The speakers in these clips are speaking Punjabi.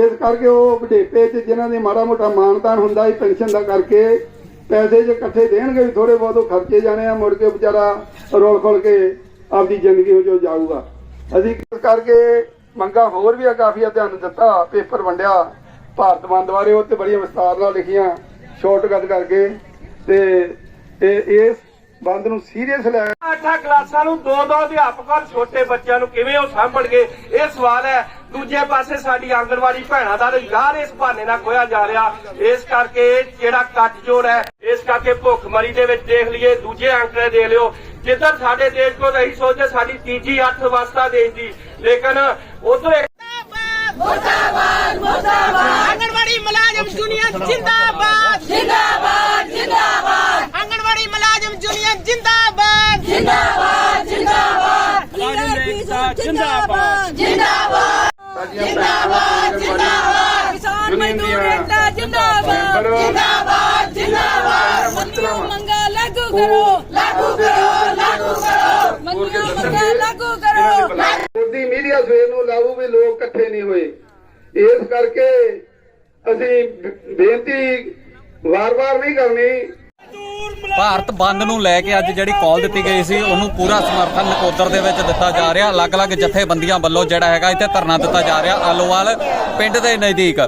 ਇਸ ਕਰਕੇ ਉਹ ਵਡੇਪੇ 'ਚ ਜਿਨ੍ਹਾਂ ਦੇ ਮਾੜਾ ਮੋਟਾ ਮਾਨਤਾਨ ਹੁੰਦਾ ਸੀ, ਪੈਨਸ਼ਨ ਦਾ ਕਰਕੇ ਪੈਸੇ ਜੇ ਇਕੱਠੇ ਦੇਣਗੇ ਵੀ ਥੋੜੇ ਬਹੁਤ ਖਰਚੇ ਜਾਣੇ ਆ, ਮੁੜ ਕੇ ਵਿਚਾਰਾ ਰੋਲ ਖੋਲ ਕੇ ਆਪਦੀ ਜ਼ਿੰਦਗੀ ਵਿੱਚੋਂ ਜਾਊਗਾ। ਅਸੀਂ ਇਸ ਕਰਕੇ ਮੰਗਾ ਹੋਰ ਵੀ ਆ ਕਾਫੀ ਆ, ਧਿਆਨ ਦਿੱਤਾ, ਪੇਪਰ ਵੰਡਿਆ, ਭਾਰਤ ਬੰਦ ਬਾਰੇ ਉਹ ਤੇ ਬੜੀਆਂ ਵਿਸਤਾਰ ਨਾਲ ਲਿਖੀਆਂ ਸ਼ਾਰਟਕਟ ਕਰਕੇ ਤੇ ਇਸ ਬੰਦ ਨੂੰ ਸੀਰੀਅਸ ਲੈ ਅੱਠਾਂ ਕਲਾਸਾਂ ਨੂੰ ਦੋ ਦੋ ਅਧਿਆਪਕ, ਛੋਟੇ ਬੱਚਿਆਂ ਨੂੰ ਕਿਵੇਂ ਉਹ ਸਾਂਭਣਗੇ? ਇਹ ਸਵਾਲ ਹੈ। ਦੂਜੇ ਪਾਸੇ ਸਾਡੀ ਆਂਗਣਵਾੜੀ ਭੈਣਾਂ ਦਾ ਯਾਰ ਇਸ ਬਹਾਨੇ ਨਾਲ ਖੋਇਆ ਜਾ ਰਿਹਾ। ਇਸ ਕਰਕੇ ਜਿਹੜਾ ਕੱਟ ਜੋੜ ਹੈ ਇਸ ਕਰਕੇ ਭੁੱਖਮਰੀ ਦੇ ਵਿੱਚ ਦੇਖ ਲਈਏ ਦੂਜੇ ਅੰਕੜੇ ਦੇਖ ਲਿਓ। ਜਿੱਦਾਂ ਸਾਡੇ ਦੇਸ਼ ਕੋਲ ਰਹੀ ਸੋਚੇ ਸਾਡੀ ਤੀਜੀ ਅਰਥ ਵਿਵਸਥਾ ਦੇਸ਼ ਦੀ। ਲੇਕਿਨ ਉਧਰ ਜਿੰਦਾਬਾਦ। ਜਿੰਦਾਬਾਦ। ਜਿੰਦਾਬਾਦ। ਮੋਦੀ ਸਵੇਰ ਨੂੰ ਲਾਊ ਵੀ ਲੋਕ ਇਕੱਠੇ ਨਹੀਂ ਹੋਏ। ਇਸ ਕਰਕੇ ਅਸੀਂ ਬੇਨਤੀ ਵਾਰ-ਵਾਰ ਨਹੀਂ ਕਰਨੀ। ਭਾਰਤ ਬੰਦ ਨੂੰ ਲੈ ਕੇ ਅੱਜ ਜਿਹੜੀ ਕਾਲ ਦਿੱਤੀ ਗਈ ਸੀ ਉਹਨੂੰ ਪੂਰਾ ਸਮਰਥਨ ਨਕੋਦਰ ਦੇ ਵਿੱਚ ਦਿੱਤਾ ਜਾ ਰਿਹਾ। ਅਲੱਗ-ਅਲੱਗ ਜਥੇਬੰਦੀਆਂ ਵੱਲੋਂ ਜਿਹੜਾ ਹੈਗਾ ਇੱਥੇ ਧਰਨਾ ਦਿੱਤਾ ਜਾ ਰਿਹਾ। ਆਲੋਵਾਲ ਪਿੰਡ ਦੇ ਨਜ਼ਦੀਕ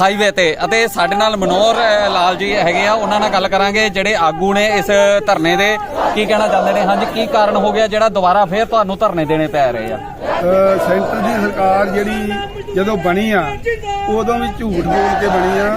ਹਾਈਵੇ ਤੇ। ਅਤੇ ਸਾਡੇ ਨਾਲ ਮਨੋਹਰ ਲਾਲ ਜੀ ਹੈਗੇ ਆ ਉਹਨਾਂ ਨਾਲ ਗੱਲ ਕਰਾਂਗੇ। ਜਿਹੜੇ ਆਗੂ ਨੇ ਇਸ ਧਰਨੇ ਦੇ ਕੀ ਕਹਿਣਾ ਚਾਹੁੰਦੇ ਨੇ? ਹਾਂਜੀ ਕੀ ਕਾਰਨ ਹੋ ਗਿਆ ਜਿਹੜਾ ਦੁਬਾਰਾ ਫੇਰ ਤੁਹਾਨੂੰ ਧਰਨੇ ਦੇਣੇ ਪੈ ਰਹੇ ਆ? ਅ, ਸੈਂਟਰ ਦੀ ਸਰਕਾਰ ਜਿਹੜੀ ਜਦੋਂ ਬਣੀ ਆ ਉਦੋਂ ਵੀ ਝੂਠ ਬੋਲ ਕੇ ਬਣੀ ਆ।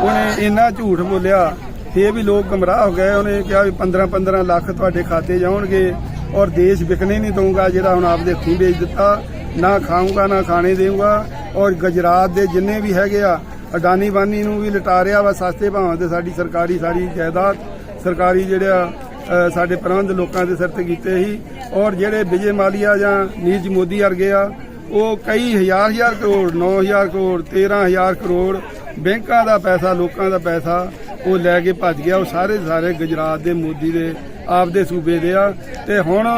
ਉਹਨੇ ਇੰਨਾ ਝੂਠ ਬੋਲਿਆ ਫੇਰ ਵੀ ਲੋਕ ਗਮਰਾਹ ਹੋ ਗਏ। ਉਹਨੇ ਕਿਹਾ ਵੀ 15 15 ਲੱਖ ਤੁਹਾਡੇ ਖਾਤੇ ਜਾਣਗੇ ਔਰ ਦੇਸ਼ ਵਿਕਣੇ ਨਹੀਂ ਦਊਗਾ ਜਿਹੜਾ ਹੁਣ ਆਪਦੇ ਹੱਥੀਂ ਵੇਚ ਦਿੱਤਾ। ਨਾ ਖਾਊਂਗਾ ਨਾ ਖਾਣੇ ਦੇਊਗਾ। ਔਰ ਗੁਜਰਾਤ ਦੇ ਜਿੰਨੇ ਵੀ ਹੈਗੇ ਆ ਅਡਾਨੀ ਬਾਨੀ ਨੂੰ ਵੀ ਲਟਾ ਰਿਹਾ ਵਾ ਸਸਤੇ ਭਾਵਾਂ ਤੇ ਸਾਡੀ ਸਰਕਾਰੀ ਸਾਰੀ ਜਾਇਦਾਦ ਸਰਕਾਰੀ ਜਿਹੜਾ ਅ, ਸਾਡੇ ਪ੍ਰਬੰਧ ਲੋਕਾਂ ਦੇ ਸਿਰ ਤੇ ਕੀਤੇ ਸੀ। ਔਰ ਜਿਹੜੇ ਵਿਜੇ ਮਾਲੀਆ ਜਾਂ ਨੀਰਜ ਮੋਦੀ ਵਰਗੇ ਆ ਉਹ ਕਈ ਹਜ਼ਾਰ ਹਜ਼ਾਰ ਕਰੋੜ 9000 ਕਰੋੜ 13000 ਕਰੋੜ ਬੈਂਕਾਂ ਦਾ ਪੈਸਾ ਲੋਕਾਂ ਦਾ ਪੈਸਾ ਉਹ ਲੈ ਕੇ ਭੱਜ ਗਿਆ। ਉਹ ਸਾਰੇ ਸਾਰੇ ਗੁਜਰਾਤ ਦੇ, ਮੋਦੀ ਦੇ, ਆਪਦੇ ਸੂਬੇ ਦੇ ਆ। ਤੇ ਹੁਣ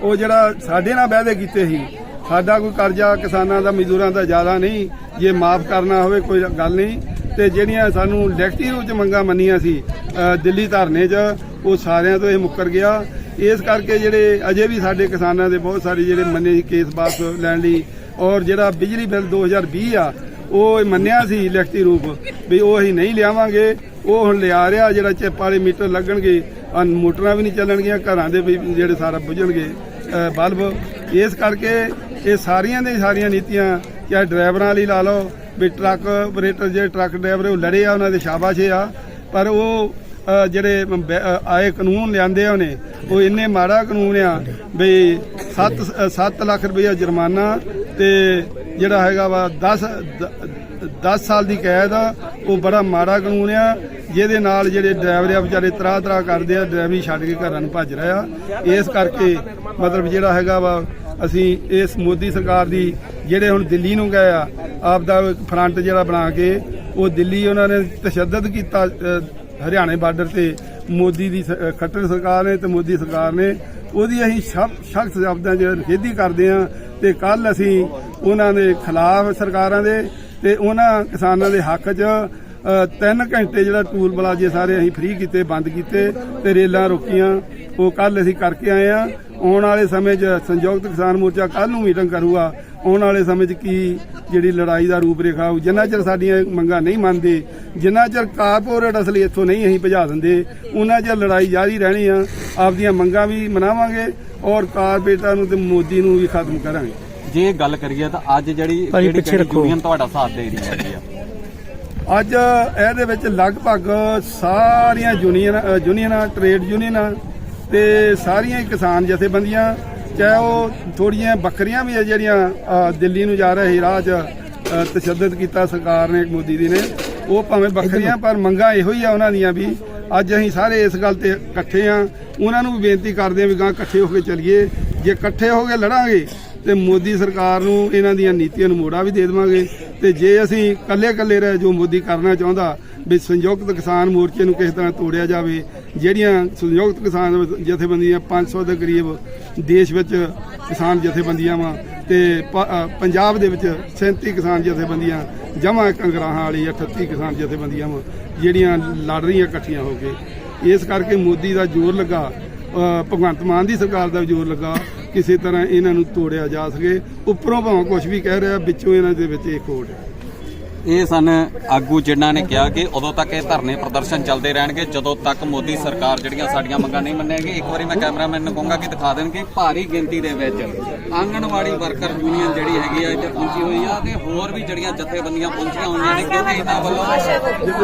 ਉਹ ਜਿਹੜਾ ਸਾਡੇ ਨਾਲ ਵਾਅਦੇ ਕੀਤੇ ਸੀ, ਸਾਡਾ ਕੋਈ ਕਰਜ਼ਾ ਕਿਸਾਨਾਂ ਦਾ, ਮਜ਼ਦੂਰਾਂ ਦਾ ਜ਼ਿਆਦਾ ਨਹੀਂ। ਜੇ ਮਾਫ ਕਰਨਾ ਹੋਵੇ, ਕੋਈ ਗੱਲ ਨਹੀਂ। ਤੇ ਜਿਹੜੀਆਂ ਸਾਨੂੰ ਲਿਖਤੀ ਰੂਪ ਚ ਮੰਗਾਂ ਮੰਨੀਆਂ ਸੀ ਦਿੱਲੀ ਧਰਨੇ 'ਚ, ਉਹ ਸਾਰਿਆਂ ਤੋਂ ਇਹ ਮੁੱਕਰ ਗਿਆ। ਇਸ ਕਰਕੇ ਜਿਹੜੇ ਅਜੇ ਵੀ ਸਾਡੇ ਕਿਸਾਨਾਂ ਦੇ ਬਹੁਤ ਸਾਰੇ ਜਿਹੜੇ ਮੰਨੇ ਸੀ ਕੇਸ ਵਾਪਸ ਲੈਣ ਲਈ, ਔਰ ਜਿਹੜਾ ਬਿਜਲੀ ਬਿੱਲ 2020 ਆ, ਉਹ ਇਹ ਮੰਨਿਆ ਸੀ ਲਿਖਤੀ ਰੂਪ ਵੀ ਉਹ ਅਸੀਂ ਨਹੀਂ ਲਿਆਵਾਂਗੇ। ਉਹ ਹੁਣ ਲਿਆ ਰਿਹਾ, ਜਿਹੜਾ ਚਿੱਪ ਵਾਲੇ ਮੀਟਰ ਲੱਗਣਗੇ, ਅਨ ਮੋਟਰਾਂ ਵੀ ਨਹੀਂ ਚੱਲਣਗੀਆਂ, ਘਰਾਂ ਦੇ ਵੀ ਜਿਹੜੇ ਸਾਰਾ ਬੁਝਣਗੇ ਬਲਬ। ਇਸ ਕਰਕੇ ਇਹ ਸਾਰੀਆਂ ਦੇ ਸਾਰੀਆਂ ਨੀਤੀਆਂ, ਚਾਹੇ ਡਰਾਈਵਰਾਂ ਲਈ ਲਾ ਲਓ, ਵੀ ਟਰੱਕ ਆਪਰੇਟਰ ਜਿਹੜੇ ਟਰੱਕ ਡਰਾਈਵਰ, ਉਹ ਲੜੇ ਆ, ਉਹਨਾਂ ਦੇ ਸ਼ਾਬਾਸ਼ ਆ। ਪਰ ਉਹ ਜਿਹੜੇ ਆਏ ਕਾਨੂੰਨ ਲਿਆਂਦੇ ਉਹਨੇ, ਉਹ ਇੰਨੇ ਮਾੜਾ ਕਾਨੂੰਨ ਆ ਵੀ 7 7 ਲੱਖ ਰੁਪਏ ਜੁਰਮਾਨਾ ਤੇ ਜਿਹੜਾ ਹੈਗਾ ਵਾ 10 10 ਸਾਲ ਦੀ ਕੈਦ ਆ, ਉਹ ਬੜਾ ਮਾੜਾ ਕਾਨੂੰਨ ਆ। ਜਿਹਦੇ ਨਾਲ ਜਿਹੜੇ ਡਰਾਈਵਰ ਆ ਵਿਚਾਰੇ ਤਰਾ ਤਰਾ ਕਰਦੇ ਆ ਡਰਾਈਵਰੀ ਛੱਡ ਕੇ ਘਰਾਂ ਨੂੰ ਭੱਜ ਰਹੇ ਆ। ਇਸ ਕਰਕੇ ਮਤਲਬ ਜਿਹੜਾ ਹੈਗਾ ਵਾ, ਅਸੀਂ ਇਸ ਮੋਦੀ ਸਰਕਾਰ ਦੀ ਜਿਹੜੇ ਹੁਣ ਦਿੱਲੀ ਨੂੰ ਗਏ ਆ ਆਪ ਦਾ ਫਰੰਟ ਜਿਹੜਾ ਬਣਾ ਕੇ, ਉਹ ਦਿੱਲੀ ਉਹਨਾਂ ਨੇ ਤਸ਼ੱਦਦ ਕੀਤਾ ਹਰਿਆਣੇ ਬਾਰਡਰ ਤੇ। ਮੋਦੀ ਦੀ ਸ- ਖੱਟਰ ਸਰਕਾਰ ਨੇ ਤੇ ਮੋਦੀ ਸਰਕਾਰ ਨੇ। ਉਹਦੀ ਅਸੀਂ ਸਖਤ ਸ਼ਬਦਾਂ 'ਚ ਨਿਖੇਧੀ ਕਰਦੇ ਆ ਤੇ ਕੱਲ ਅਸੀਂ ਉਹਨਾਂ ਦੇ ਖਿਲਾਫ ਸਰਕਾਰਾਂ ਦੇ ਤੇ ਉਹਨਾਂ ਕਿਸਾਨਾਂ ਦੇ ਹੱਕ 'ਚ ਤਿੰਨ ਘੰਟੇ ਜਿਹੜਾ ਟੂਲ ਪਲਾਜ਼ੇ ਸਾਰੇ ਅਸੀਂ ਫ੍ਰੀ ਕੀਤੇ ਬੰਦ ਕੀਤੇ ਤੇ ਰੇਲਾਂ ਰੋਕੀਆਂ। ਉਹ ਕੱਲ ਅਸੀਂ ਕਰਕੇ ਆਏ ਆ ਆਉਣ ਵਾਲੇ ਸਮੇਂ 'ਚ ਸੰਯੁਕਤ ਕਿਸਾਨ ਮੋਰਚਾ ਕੱਲ ਨੂੰ ਮੀਟਿੰਗ ਕਰੂਗਾ। ਆਉਣ ਵਾਲੇ ਸਮੇਂ 'ਚ ਕੀ ਜਿਹੜੀ ਲੜਾਈ ਦਾ ਰੂਪ ਰੇਖਾ ਹੋਊ ਜਿੰਨਾ ਚਿਰ ਸਾਡੀਆਂ ਮੰਗਾਂ ਨਹੀਂ ਮੰਨਦੇ ਜਿੰਨਾ ਚਿਰ ਕਾਰਪੋਰੇਟ ਅਸਲੀ ਇੱਥੋਂ ਨਹੀਂ ਅਸੀਂ ਭਜਾ ਦਿੰਦੇ ਉਹਨਾਂ ਚਿਰ ਲੜਾਈ ਜਾਰੀ ਰਹਿਣੀ ਆ। ਆਪਦੀਆਂ ਮੰਗਾਂ ਵੀ ਮਨਾਵਾਂਗੇ ਔਰ ਕਾਰਪੋਰੇਟਾਂ ਨੂੰ ਤੇ ਮੋਦੀ ਨੂੰ ਵੀ ਖਤਮ ਕਰਾਂਗੇ। ਜੇ ਗੱਲ ਕਰੀਏ ਤਾਂ ਅੱਜ ਜਿਹੜੀ ਜਿਹੜੀ ਕਿਹੜੀ ਯੂਨੀਅਨ ਤੁਹਾਡਾ ਸਾਥ ਦੇ ਰਹੀ ਆ ਅੱਜ ਇਹਦੇ ਵਿੱਚ ਲਗਭਗ ਸਾਰੀਆਂ ਯੂਨੀਅਨ ਅ, ਯੂਨੀਅਨਾਂ ਟ੍ਰੇਡ ਯੂਨੀਅਨਾਂ ਤੇ ਸਾਰੀਆਂ ਹੀ ਕਿਸਾਨ ਜਥੇਬੰਦੀਆਂ ਚਾਹੇ ਉਹ ਥੋੜੀਆਂ ਬੱਕਰੀਆਂ ਵੀ ਹੈ ਜਿਹੜੀਆਂ ਦਿੱਲੀ ਨੂੰ ਜਾ ਰਹੇ ਸੀ ਰਾਹ 'ਚ ਤਸ਼ੱਦਦ ਕੀਤਾ ਸਰਕਾਰ ਨੇ ਮੋਦੀ ਦੀ ਨੇ ਉਹ ਭਾਵੇਂ ਬੱਕਰੀਆਂ ਪਰ ਮੰਗਾਂ ਇਹੋ ਹੀ ਆ ਉਹਨਾਂ ਦੀਆਂ ਵੀ ਅੱਜ ਅਸੀਂ ਸਾਰੇ ਇਸ ਗੱਲ ਤੇ ਇਕੱਠੇ ਆ ਉਹਨਾਂ ਨੂੰ ਵੀ ਬੇਨਤੀ ਕਰਦੇ ਆ ਵੀ ਗਾਂ ਇਕੱਠੇ ਹੋ ਕੇ ਚੱਲੀਏ ਜੇ ਇਕੱਠੇ ਹੋ ਕੇ ਲੜਾਂਗੇ ਤੇ ਮੋਦੀ ਸਰਕਾਰ ਨੂੰ ਇਹਨਾਂ ਦੀਆਂ ਨੀਤੀਆਂ ਨੂੰ ਮੋੜਾ ਵੀ ਦੇ ਦੇਵਾਂਗੇ ਤੇ ਜੇ ਅਸੀਂ ਇਕੱਲੇ ਇਕੱਲੇ ਰਹਿ ਜੋ ਮੋਦੀ ਕਰਨਾ ਚਾਹੁੰਦਾ ਵੀ ਸੰਯੁਕਤ ਕਿਸਾਨ ਮੋਰਚੇ ਨੂੰ ਕਿਸੇ ਤਰ੍ਹਾਂ ਤੋੜਿਆ ਜਾਵੇ, ਜਿਹੜੀਆਂ ਸੰਯੁਕਤ ਕਿਸਾਨ ਜਥੇਬੰਦੀਆਂ 500 ਦੇ ਕਰੀਬ ਦੇਸ਼ ਵਿੱਚ ਕਿਸਾਨ ਜਥੇਬੰਦੀਆਂ ਵਾ ਤੇ ਪੰਜਾਬ ਦੇ ਵਿੱਚ 37 ਕਿਸਾਨ ਜਥੇਬੰਦੀਆਂ ਜਮ੍ਹਾਂ ਕੰਗਰਾਹਾਂ ਵਾਲੀ 38 ਕਿਸਾਨ ਜਥੇਬੰਦੀਆਂ ਵਾ, ਜਿਹੜੀਆਂ ਲੜ ਰਹੀਆਂ ਇਕੱਠੀਆਂ ਹੋ ਕੇ। ਇਸ ਕਰਕੇ ਮੋਦੀ ਦਾ ਜ਼ੋਰ ਲੱਗਾ ਭਗਵੰਤ ਮਾਨ ਦੀ ਸਰਕਾਰ ਦਾ ਵੀ ਜ਼ੋਰ ਲੱਗਾ ਕਿਸੇ ਤਰ੍ਹਾਂ ਇਹਨਾਂ ਨੂੰ ਤੋੜਿਆ ਜਾ ਸਕੇ। ਉੱਪਰੋਂ ਭਾਵੇਂ ਕੁਝ ਵੀ ਕਹਿ ਰਿਹਾ, ਵਿੱਚੋਂ ਇਹਨਾਂ ਦੇ ਵਿੱਚ ਇਹ ਹੋੜ ਹੈ। ਇਹ ਸਨ ਆਗੂ ਜਿਨ੍ਹਾਂ ਨੇ ਕਿਹਾ ਕਿ ਉਦੋਂ ਤੱਕ ਇਹ ਧਰਨੇ ਪ੍ਰਦਰਸ਼ਨ ਚੱਲਦੇ ਰਹਿਣਗੇ, ਜਦੋਂ ਤੱਕ ਮੋਦੀ ਸਰਕਾਰ ਜਿਹੜੀਆਂ ਸਾਡੀਆਂ ਮੰਗਾਂ ਨਹੀਂ ਮੰਨੇਗੀ। ਇੱਕ ਵਾਰੀ ਮੈਂ ਕੈਮਰਾਮੈਨ ਨੂੰ ਕਹੂੰਗਾ ਕਿ ਦਿਖਾ ਦੇਣਗੇ ਭਾਰੀ ਗਿਣਤੀ ਦੇ ਵਿੱਚ। ਆਂਗਣਵਾੜੀ ਵਰਕਰ ਯੂਨੀਅਨ ਜਿਹੜੀ ਹੈਗੀ ਆ, ਇੱਥੇ ਪਹੁੰਚੀ ਹੋਈ ਆ ਤੇ ਹੋਰ ਵੀ ਜਿਹੜੀਆਂ ਜਥੇਬੰਦੀਆਂ ਪਹੁੰਚੀਆਂ ਹੋਈਆਂ ਨੇ ਕਿਉਂਕਿ ਇਹਨਾਂ ਵੱਲੋਂ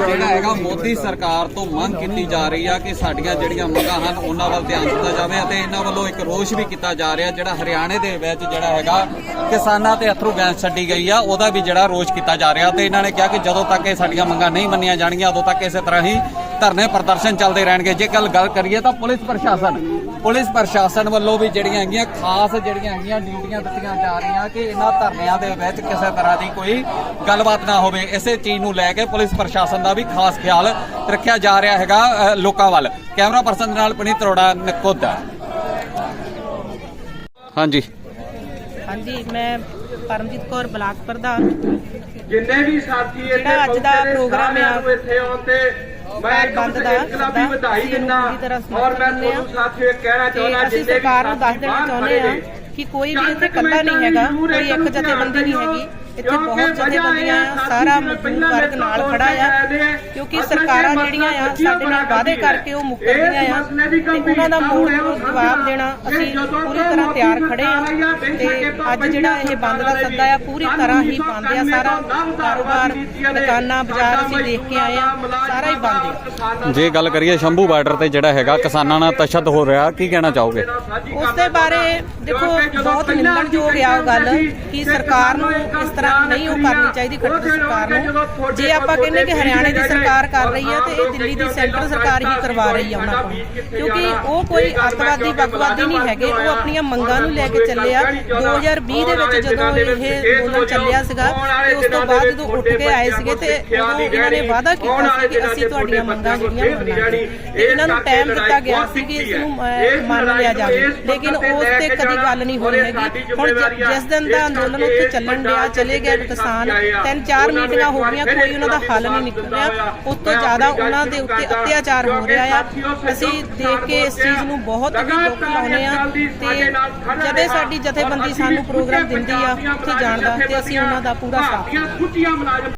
ਜਿਹੜਾ ਹੈਗਾ ਮੋਦੀ ਸਰਕਾਰ ਤੋਂ ਮੰਗ ਕੀਤੀ ਜਾ ਰਹੀ ਆ ਕਿ ਸਾਡੀਆਂ ਜਿਹੜੀਆਂ ਮੰਗਾਂ ਹਨ, ਉਹਨਾਂ ਵੱਲ ਧਿਆਨ ਦਿੱਤਾ ਜਾਵੇ ਅਤੇ ਇਹਨਾਂ ਵੱਲੋਂ ਇੱਕ ਰੋਸ਼ ਵੀ ਕੀਤਾ ਜਾ ਰਿਹਾ, ਜਿਹੜਾ ਹਰਿਆਣੇ ਦੇ ਵਿੱਚ ਜਿਹੜਾ ਹੈਗਾ ਕਿਸਾਨਾਂ ਤੇ ਅਥਰੂ ਗੈਸ ਛੱਡੀ ਗਈ ਆ, ਉਹਦਾ ਵੀ ਜਿਹੜਾ ਰੋਸ਼ ਕੀਤਾ ਜਾ ਰਿਹਾ ਤੇ ਇਹਨਾਂ ਨੇ ਕਿਹਾ ਕਿ ਜਦੋਂ ਤੱਕ ਇਹ ਸਾਡੀਆਂ ਮੰਗਾਂ ਨਹੀਂ ਮੰਨੀਆਂ ਜਾਣਗੀਆਂ, ਉਦੋਂ ਤੱਕ ਇਸੇ ਤਰ੍ਹਾਂ ਹੀ ਧਰਨੇ ਪ੍ਰਦਰਸ਼ਨ ਚੱਲਦੇ ਰਹਿਣਗੇ। ਜੇ ਗੱਲ ਗੱਲ ਕਰੀਏ ਤਾਂ ਪੁਲਿਸ ਪ੍ਰਸ਼ਾਸਨ ਪੁਲਿਸ ਪ੍ਰਸ਼ਾਸਨ ਵੱਲੋਂ ਵੀ ਜਿਹੜੀਆਂ ਹੈਗੀਆਂ, ਖਾਸ ਜਿਹੜੀਆਂ ਹੈਗੀਆਂ ਡਿਊਟੀਆਂ ਦਿੱਤੀਆਂ ਜਾ ਰਹੀਆਂ ਕਿ ਇਹਨਾਂ ਧਰਨਿਆਂ ਦੇ ਵਿੱਚ ਕਿਸੇ ਤਰ੍ਹਾਂ ਦੀ ਕੋਈ ਗੱਲਬਾਤ ਨਾ ਹੋਵੇ। ਇਸੇ ਚੀਜ਼ ਨੂੰ ਲੈ ਕੇ ਪੁਲਿਸ ਪ੍ਰਸ਼ਾਸਨ ਦਾ ਵੀ ਖਾਸ ਖਿਆਲ ਰੱਖਿਆ ਜਾ ਰਿਹਾ ਹੈਗਾ ਲੋਕਾਂ ਵੱਲ। ਕੈਮਰਾ ਪਰਸਨ ਨਾਲ ਪਨੀਤ ਅਰੋੜਾ ਨਕੋਦਾ ਹਾਂਜੀ। ਹਾਂਜੀ, ਮੈਂ ਪਰਮਜੀਤ ਕੌਰ ਬਲਾਕ ਪ੍ਰਧਾਨ ਜਿੰਨੇ ਵੀ ਸਾਥੀ ਇੱਥੇ ਜਿਹੜਾ ਅੱਜ ਦਾ ਪ੍ਰੋਗਰਾਮ ਆ, ਇੱਥੇ ਆਉਣ ਤੇ ਮੈਂ ਬੰਦ ਦਾ ਸੱਦਾ, ਵਧਾਈ ਦਿੰਦਾ ਔਰ ਮੈਂ ਤੁਹਾਨੂੰ ਸਾਥੀਓ ਇਹ ਕਹਿਣਾ ਚਾਹੁੰਦਾ ਜਿੰਨੇ ਵੀ ਸਰਕਾਰ ਨੂੰ ਦੱਸ ਦੇਣਾ ਚਾਹੁੰਦੇ ਆ ਕਿ ਕੋਈ ਵੀ ਇੱਥੇ ਇਕੱਲਾ ਨਹੀਂ ਹੈਗਾ ਕੋਈ ਇੱਕ ਜਥੇਬੰਦੀ ਨਹੀਂ ਹੈਗੀ। ਇੱਥੇ ਕਿਉਂਕਿ ਬਹੁਤ ਜਥੇਬੰਦੀਆਂ ਆ ਸਾਰਾ ਮਜ਼ਦੂਰ ਪਹਿਲਾਂ ਵਰਗ ਨਾਲ ਖੜਾ ਆ। ਕਿਉਂਕਿ ਸਰਕਾਰਾਂ ਜਿਹੜੀਆਂ ਆ ਸਾਡੇ ਨਾਲ ਵਾਅਦੇ। ਕਰਕੇ ਉਹ ਮੁੱਕਰਦੀਆਂ ਆ ਤੇ ਉਹਨਾਂ ਦਾ ਮੂਲ ਜਵਾਬ ਦੇਣਾ ਅਸੀਂ ਪੂਰੀ ਤਰ੍ਹਾਂ ਤਿਆਰ ਖੜੇ ਆ ਤੇ ਅੱਜ ਜਿਹੜਾ ਇਹ ਬੰਦ ਦਾ ਸੱਦਾ ਆ ਪੂਰੀ ਤਰ੍ਹਾਂ ਹੀ ਬੰਦ ਆ ਸਾਰਾ ਕਾਰੋਬਾਰ ਦੁਕਾਨਾਂ ਬਾਜ਼ਾਰ ਅਸੀਂ ਦੇਖ ਕੇ ਆਏ ਆ ਸਾਰਾ ਹੀ ਬੰਦ ਆ। ਜੇ ਗੱਲ ਕਰੀਏ ਸ਼ੰਭੂ ਬਾਰਡਰ ਤੇ ਜਿਹੜਾ ਹੈਗਾ ਕਿਸਾਨਾਂ ਨਾਲ ਤਸ਼ੱਦਦ ਹੋ ਰਿਹਾ ਕੀ ਕਹਿਣਾ ਚਾਹੋਗੇ? ਉਸ ਦੇ ਬਾਰੇ ਦੇਖੋ ਬਹੁਤ ਨਿੰਦਣਯੋਗ ਆ ਉਹ ਗੱਲ ਕਿ ਸਰਕਾਰ ਨੂੰ ਇਸ ਤਰ੍ਹਾਂ ਨਹੀਂ ਉਹ ਕਰਨੀ ਚਾਹੀਦੀ ਖੱਟਰ ਸਰਕਾਰ ਨੂੰ। ਜੇ ਆਪਾਂ ਕਹਿੰਦੇ ਕਿ ਹਰਿਆਣੇ ਦੀ ਸਰਕਾਰ ਕਰ ਰਹੀ ਹੈ ਤੇ ਇਹ ਦਿੱਲੀ ਦੀ ਸੈਂਟਰ ਸਰਕਾਰ ਹੀ ਕਰਵਾ ਰਹੀ ਆ ਉਹਨਾਂ ਕੋਲ। ਕਿਉਂਕਿ ਉਹ ਕੋਈ ਅੱਤਵਾਦੀ ਬਗਵਾਦੀ ਨਹੀਂ ਹੈਗੇ ਉਹ ਆਪਣੀਆਂ ਮੰਗਾਂ ਨੂੰ ਲੈ ਕੇ ਚੱਲੇ ਆ 2020 ਦੇ ਵਿੱਚ ਜਦੋਂ ਇਹ ਅੰਦੋਲਨ ਚੱਲਿਆ ਸੀਗਾ ਤੇ ਉਸ ਤੋਂ ਬਾਅਦ ਜਦੋਂ ਉੱਠ ਕੇ ਆਏ ਸੀਗੇ ਤੇ ਉਦੋਂ ਇਹਨਾਂ ਨੇ ਵਾਅਦਾ ਕੀਤਾ ਸੀ ਕਿ ਅਸੀਂ ਤੁਹਾਡੀਆਂ ਮੰਗਾਂ ਜਿਹੜੀਆਂ ਮੰਨਾਂਗੇ ਇਹਨਾਂ ਨੂੰ ਟਾਈਮ ਦਿੱਤਾ ਗਿਆ ਸੀ ਕਿ ਇਸ ਨੂੰ ਮੰਨ ਲਿਆ ਜਾਵੇ। ਲੇਕਿਨ ਉਸ ਤੇ ਕਦੀ ਗੱਲ ਨਹੀਂ ਹੋਈ। ਹੈਗੀ ਹੁਣ ਜਿਸ ਦਿਨ ਦਾ ਅੰਦੋਲਨ ਉੱਥੇ ਚੱਲਣ ਡਿਆ ਚਲੇ ਗਏ ਕਿਸਾਨ ਤਿੰਨ ਚਾਰ ਮੀਟਿੰਗਾਂ ਹੋ ਗਈਆਂ ਕੋਈ ਉਹਨਾਂ ਦਾ ਹੱਲ ਨਹੀਂ ਨਿਕਲਿਆ। ਉਸ ਤੋਂ ਜ਼ਿਆਦਾ ਉਹਨਾਂ ਦੇ ਉੱਤੇ ਅਤਿਆਚਾਰ ਹੋ ਰਿਹਾ ਆ। ਅਸੀਂ ਦੇਖ ਕੇ ਇਸ ਚੀਜ਼ ਨੂੰ ਬਹੁਤ ਹੀ ਦੁੱਖ ਲਾਉਂਦੇ ਆ ਤੇ ਜਦੇ ਸਾਡੀ ਜਥੇਬੰਦੀ ਸਾਨੂੰ ਪ੍ਰੋਗਰਾਮ ਦਿੰਦੀ ਆ ਉੱਥੇ ਜਾਣ ਦਾ ਤੇ ਅਸੀਂ ਉਹਨਾਂ ਦਾ ਪੂਰਾ ਸਾਥ